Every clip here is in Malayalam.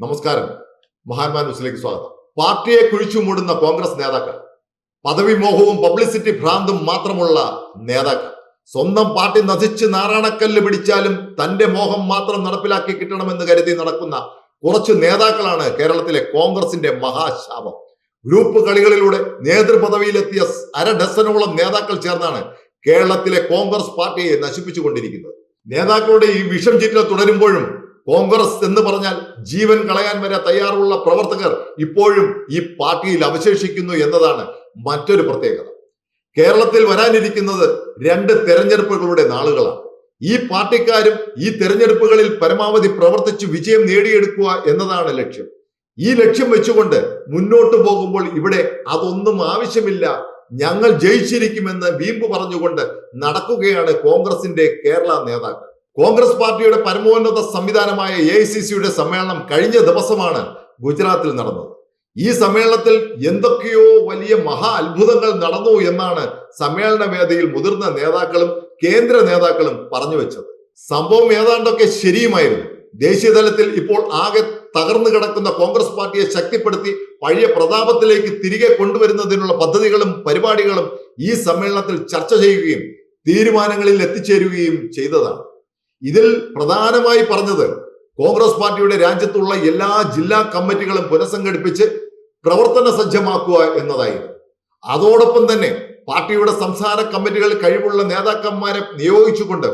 നമസ്കാരം. മഹാന്മാർ ന്യൂസിലേക്ക് സ്വാഗതം. പാർട്ടിയെ കുഴിച്ചു മൂടുന്ന കോൺഗ്രസ് നേതാക്കൾ പദവി മോഹവും പബ്ലിസിറ്റി ഭ്രാന്തും മാത്രമുള്ള നേതാക്കൾ. സ്വന്തം പാർട്ടി നശിച്ച് നാരായണക്കല്ല് പിടിച്ചാലും തന്റെ മോഹം മാത്രം നടപ്പിലാക്കി കിട്ടണമെന്ന് കരുതി നടക്കുന്ന കുറച്ച് നേതാക്കളാണ് കേരളത്തിലെ കോൺഗ്രസിന്റെ മഹാശാപം. ഗ്രൂപ്പ് കളികളിലൂടെ നേതൃപദവിയിലെത്തിയ അര ഡസനോളം നേതാക്കൾ ചേർന്നാണ് കേരളത്തിലെ കോൺഗ്രസ് പാർട്ടിയെ നശിപ്പിച്ചുകൊണ്ടിരിക്കുന്നത്. നേതാക്കളുടെ ഈ വിഷം ചീറ്റൽ തുടരുമ്പോഴും കോൺഗ്രസ് എന്ന് പറഞ്ഞാൽ ജീവൻ കളയാൻ വരെ തയ്യാറുള്ള പ്രവർത്തകർ ഇപ്പോഴും ഈ പാർട്ടിയിൽ അവശേഷിക്കുന്നു എന്നതാണ് മറ്റൊരു പ്രത്യേകത. കേരളത്തിൽ വരാനിരിക്കുന്നത് രണ്ട് തെരഞ്ഞെടുപ്പുകളുടെ നാളുകളാണ്. ഈ പാർട്ടിക്കാരും ഈ തെരഞ്ഞെടുപ്പുകളിൽ പരമാവധി പ്രവർത്തിച്ച് വിജയം നേടിയെടുക്കുക എന്നതാണ് ലക്ഷ്യം. ഈ ലക്ഷ്യം വെച്ചുകൊണ്ട് മുന്നോട്ട് പോകുമ്പോൾ ഇവിടെ അതൊന്നും ആവശ്യമില്ല. ഞങ്ങൾ ജയിച്ചിരിക്കുമെന്ന് വീമ്പ് പറഞ്ഞുകൊണ്ട് നടക്കുകയാണ് കോൺഗ്രസിന്റെ കേരള നേതാക്കൾ. കോൺഗ്രസ് പാർട്ടിയുടെ പരമോന്നത സംവിധാനമായ എ ഐ സി സിയുടെ സമ്മേളനം കഴിഞ്ഞ ദിവസമാണ് ഗുജറാത്തിൽ നടന്നത്. ഈ സമ്മേളനത്തിൽ എന്തൊക്കെയോ വലിയ മഹാ അത്ഭുതങ്ങൾ നടന്നു എന്നാണ് സമ്മേളന വേദിയിൽ മുതിർന്ന നേതാക്കളും കേന്ദ്ര നേതാക്കളും പറഞ്ഞു വെച്ചത്. സംഭവം ഏതാണ്ടൊക്കെ ശരിയുമായിരുന്നു. ദേശീയ തലത്തിൽ ഇപ്പോൾ ആകെ തകർന്നു കിടക്കുന്ന കോൺഗ്രസ് പാർട്ടിയെ ശക്തിപ്പെടുത്തി പഴയ പ്രതാപത്തിലേക്ക് തിരികെ കൊണ്ടുവരുന്നതിനുള്ള പദ്ധതികളും പരിപാടികളും ഈ സമ്മേളനത്തിൽ ചർച്ച ചെയ്യുകയും തീരുമാനങ്ങളിൽ എത്തിച്ചേരുകയും ചെയ്തതാണ്. ഇതിൽ പ്രധാനമായി പറഞ്ഞത് കോൺഗ്രസ് പാർട്ടിയുടെ രാജ്യത്തുള്ള എല്ലാ ജില്ലാ കമ്മിറ്റികളും പുനഃസംഘടിപ്പിച്ച് പ്രവർത്തന സജ്ജമാക്കുക എന്നതായിരുന്നു. അതോടൊപ്പം തന്നെ പാർട്ടിയുടെ സംസ്ഥാന കമ്മിറ്റികളിൽ കഴിവുള്ള നേതാക്കന്മാരെ നിയോഗിച്ചുകൊണ്ട്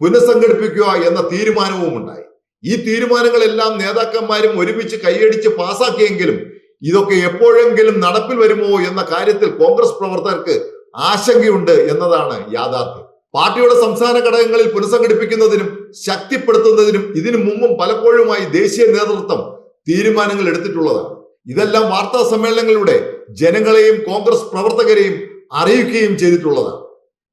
പുനഃസംഘടിപ്പിക്കുക എന്ന തീരുമാനവും ഉണ്ടായി. ഈ തീരുമാനങ്ങളെല്ലാം നേതാക്കന്മാരും ഒരുമിച്ച് കൈയടിച്ച് പാസാക്കിയെങ്കിലും ഇതൊക്കെ എപ്പോഴെങ്കിലും നടപ്പിൽ വരുമോ എന്ന കാര്യത്തിൽ കോൺഗ്രസ് പ്രവർത്തകർക്ക് ആശങ്കയുണ്ട് എന്നതാണ് യാഥാർത്ഥ്യം. പാർട്ടിയുടെ സംസ്ഥാന ഘടകങ്ങളിൽ പുനഃസംഘടിപ്പിക്കുന്നതിനും ശക്തിപ്പെടുത്തുന്നതിനും ഇതിനു മുമ്പും പലപ്പോഴുമായി ദേശീയ നേതൃത്വം തീരുമാനങ്ങൾ എടുത്തിട്ടുള്ളതാണ്. ഇതെല്ലാം വാർത്താ സമ്മേളനങ്ങളിലൂടെ ജനങ്ങളെയും കോൺഗ്രസ് പ്രവർത്തകരെയും അറിയിക്കുകയും ചെയ്തിട്ടുള്ളതാണ്.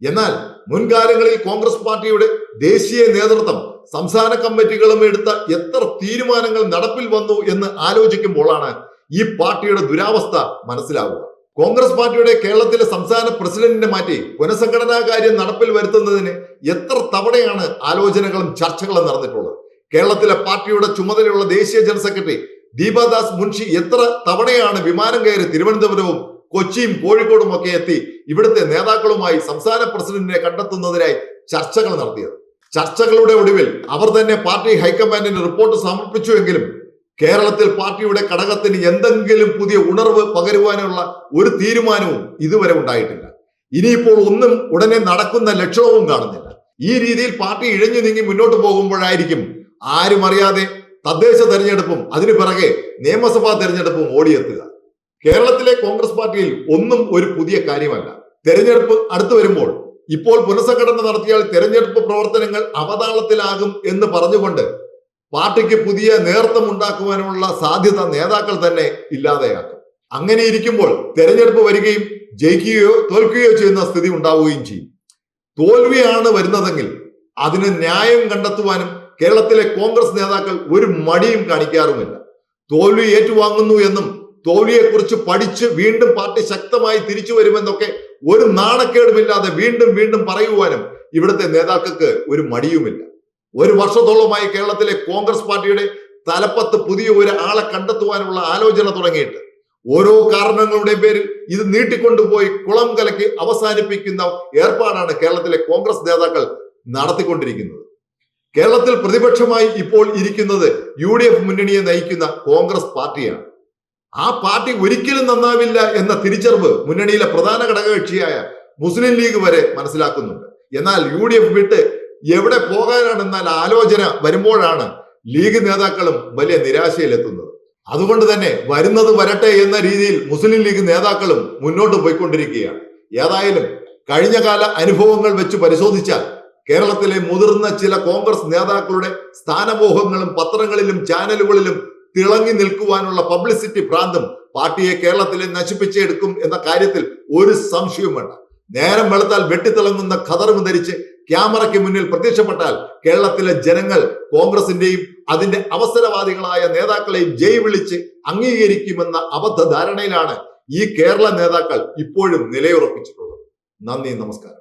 എന്നാൽ മുൻകാലങ്ങളിൽ കോൺഗ്രസ് പാർട്ടിയുടെ ദേശീയ നേതൃത്വം സംസ്ഥാന കമ്മിറ്റികളും എടുത്ത എത്ര തീരുമാനങ്ങൾ നടപ്പിൽ വന്നു എന്ന് ആലോചിക്കുമ്പോഴാണ് ഈ പാർട്ടിയുടെ ദുരാവസ്ഥ മനസ്സിലാവുക. കോൺഗ്രസ് പാർട്ടിയുടെ കേരളത്തിലെ സംസ്ഥാന പ്രസിഡന്റിനെ മാറ്റി പുനഃസംഘടനാ കാര്യം നടപ്പിൽ വരുത്തുന്നതിന് എത്ര തവണയാണ് ആലോചനകളും ചർച്ചകളും നടന്നിട്ടുള്ളത്? കേരളത്തിലെ പാർട്ടിയുടെ ചുമതലയുള്ള ദേശീയ ജനറൽ സെക്രട്ടറി ദീപദാസ് മുൻഷി എത്ര തവണയാണ് വിമാനം കയറി തിരുവനന്തപുരവും കൊച്ചിയും കോഴിക്കോടും ഒക്കെ എത്തി ഇവിടുത്തെ നേതാക്കളുമായി സംസ്ഥാന പ്രസിഡന്റിനെ കണ്ടെത്തുന്നതിനായി ചർച്ചകൾ നടത്തിയത്? ചർച്ചകളുടെ ഒടുവിൽ അവർ തന്നെ പാർട്ടി ഹൈക്കമാൻഡിന് റിപ്പോർട്ട് സമർപ്പിച്ചുവെങ്കിലും കേരളത്തിൽ പാർട്ടിയുടെ ഘടകത്തിന് എന്തെങ്കിലും പുതിയ ഉണർവ് പകരുവാനുള്ള ഒരു തീരുമാനവും ഇതുവരെ ഉണ്ടായിട്ടില്ല. ഇനിയിപ്പോൾ ഒന്നും ഉടനെ നടക്കുന്ന ലക്ഷണവും കാണുന്നില്ല. ഈ രീതിയിൽ പാർട്ടി ഇഴഞ്ഞു നീങ്ങി മുന്നോട്ട് പോകുമ്പോഴായിരിക്കും ആരും അറിയാതെ തദ്ദേശ തെരഞ്ഞെടുപ്പും അതിനു പിറകെ നിയമസഭാ തെരഞ്ഞെടുപ്പും ഓടിയെത്തുക. കേരളത്തിലെ കോൺഗ്രസ് പാർട്ടിയിൽ ഒന്നും ഒരു പുതിയ കാര്യമല്ല. തെരഞ്ഞെടുപ്പ് അടുത്തു വരുമ്പോൾ ഇപ്പോൾ പുനഃസംഘടന നടത്തിയാൽ തെരഞ്ഞെടുപ്പ് പ്രവർത്തനങ്ങൾ അവതാളത്തിലാകും എന്ന് പറഞ്ഞുകൊണ്ട് പാർട്ടിക്ക് പുതിയ നേതൃത്വം ഉണ്ടാക്കുവാനുള്ള സാധ്യത നേതാക്കൾ തന്നെ ഇല്ലാതെയാക്കും. അങ്ങനെ ഇരിക്കുമ്പോൾ തെരഞ്ഞെടുപ്പ് വരികയും ജയിക്കുകയോ തോൽക്കുകയോ ചെയ്യുന്ന സ്ഥിതി ഉണ്ടാവുകയും ചെയ്യും. തോൽവിയാണ് വരുന്നതെങ്കിൽ അതിന് ന്യായം കണ്ടെത്തുവാനും കേരളത്തിലെ കോൺഗ്രസ് നേതാക്കൾ ഒരു മടിയും കാണിക്കാറുമില്ല. തോൽവി ഏറ്റുവാങ്ങുന്നു എന്നും തോൽവിയെക്കുറിച്ച് പഠിച്ച് വീണ്ടും പാർട്ടി ശക്തമായി തിരിച്ചു വരുമെന്നൊക്കെ ഒരു നാണക്കേടുമില്ലാതെ വീണ്ടും വീണ്ടും പറയുവാനും ഇവിടുത്തെ നേതാക്കൾക്ക് ഒരു മടിയുമില്ല. ഒരു വർഷത്തോളമായി കേരളത്തിലെ കോൺഗ്രസ് പാർട്ടിയുടെ തലപ്പത്ത് പുതിയ ഒരാളെ കണ്ടെത്തുവാനുള്ള ആലോചന തുടങ്ങിയിട്ട് ഓരോ കാരണങ്ങളുടെ പേരിൽ ഇത് നീട്ടിക്കൊണ്ടുപോയി കുളം കലക്കി അവസാനിപ്പിക്കുന്ന ഏർപ്പാടാണ് കേരളത്തിലെ കോൺഗ്രസ് നേതാക്കൾ നടത്തിക്കൊണ്ടിരിക്കുന്നത്. കേരളത്തിൽ പ്രതിപക്ഷമായി ഇപ്പോൾ ഇരിക്കുന്നത് യു ഡി എഫ് മുന്നണിയെ നയിക്കുന്ന കോൺഗ്രസ് പാർട്ടിയാണ്. ആ പാർട്ടി ഒരിക്കലും നന്നാവില്ല എന്ന തിരിച്ചറിവ് മുന്നണിയിലെ പ്രധാന ഘടകകക്ഷിയായ മുസ്ലിം ലീഗ് വരെ മനസ്സിലാക്കുന്നുണ്ട്. എന്നാൽ യു ഡി എഫ് വിട്ട് എവിടെ പോകാനാണെന്നാൽ ആലോചന വരുമ്പോഴാണ് ലീഗ് നേതാക്കളും വലിയ നിരാശയിലെത്തുന്നത്. അതുകൊണ്ട് തന്നെ വരുന്നത് വരട്ടെ എന്ന രീതിയിൽ മുസ്ലിം ലീഗ് നേതാക്കളും മുന്നോട്ട് പോയിക്കൊണ്ടിരിക്കുകയാണ്. ഏതായാലും കഴിഞ്ഞ കാല അനുഭവങ്ങൾ വെച്ച് പരിശോധിച്ചാൽ കേരളത്തിലെ മുതിർന്ന ചില കോൺഗ്രസ് നേതാക്കളുടെ സ്ഥാനമോഹങ്ങളും പത്രങ്ങളിലും ചാനലുകളിലും തിളങ്ങി നിൽക്കുവാനുള്ള പബ്ലിസിറ്റി ഭ്രാന്തും പാർട്ടിയെ കേരളത്തിലെ നശിപ്പിച്ചെടുക്കും എന്ന കാര്യത്തിൽ ഒരു സംശയവും വേണ്ട നേരം വെളുത്താൽ വെട്ടിത്തിളങ്ങുന്ന ഖദറും ധരിച്ച് ക്യാമറയ്ക്ക് മുന്നിൽ പ്രത്യക്ഷപ്പെട്ടാൽ കേരളത്തിലെ ജനങ്ങൾ കോൺഗ്രസിന്റെയും അതിന്റെ അവസരവാദികളായ നേതാക്കളെയും ജയ് വിളിച്ച് അംഗീകരിക്കുമെന്ന അബദ്ധ ധാരണയിലാണ് ഈ കേരള നേതാക്കൾ ഇപ്പോഴും നിലയുറപ്പിച്ചിട്ടുള്ളത്. നന്ദി നമസ്കാരം.